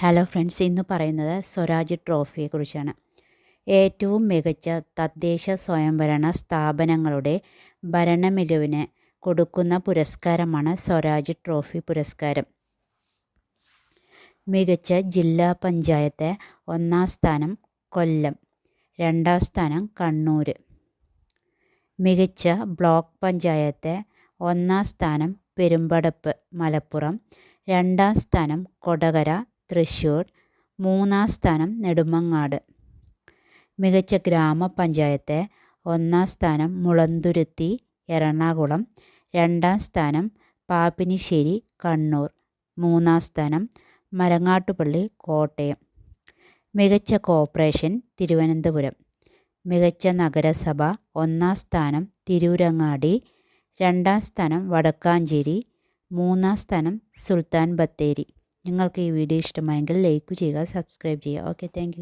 Hello friends ഇന്ന് പറയുന്നത് സ്വരാജ് ട്രോഫിയെക്കുറിച്ചാണ്. ഏറ്റവും മികച്ച തദ്ദേശ സ്വയംഭരണ സ്ഥാപനങ്ങളുടെ ഭരണ മികവിന് കൊടുക്കുന്ന പുരസ്കാരമാണ് സ്വരാജ് ട്രോഫി പുരസ്കാരം. മികച്ച ജില്ലാ പഞ്ചായത്ത് ഒന്നാം സ്ഥാനം കൊല്ലം രണ്ടാം സ്ഥാനം കണ്ണൂർ മികച്ച ബ്ലോക്ക് പഞ്ചായത്ത് ഒന്നാം സ്ഥാനം പെരുമ്പടപ്പ് മലപ്പുറം രണ്ടാം സ്ഥാനം കൊടകര തൃശ്ശൂർ മൂന്നാം സ്ഥാനം നെടുമങ്ങാട്. മികച്ച ഗ്രാമപഞ്ചായത്ത് ഒന്നാം സ്ഥാനം മുളന്തുരുത്തി എറണാകുളം രണ്ടാം സ്ഥാനം പാപ്പിനിശ്ശേരി കണ്ണൂർ മൂന്നാം സ്ഥാനം മരങ്ങാട്ടുപള്ളി കോട്ടയം. മികച്ച കോർപ്പറേഷൻ തിരുവനന്തപുരം. മികച്ച നഗരസഭ ഒന്നാം സ്ഥാനം തിരൂരങ്ങാടി രണ്ടാം സ്ഥാനം വടക്കാഞ്ചേരി മൂന്നാം സ്ഥാനം സുൽത്താൻ ബത്തേരി. നിങ്ങൾക്ക് ഈ വീഡിയോ ഇഷ്ടമായെങ്കിൽ ലൈക്ക് ചെയ്യുക സബ്സ്ക്രൈബ് ചെയ്യുക. Okay thank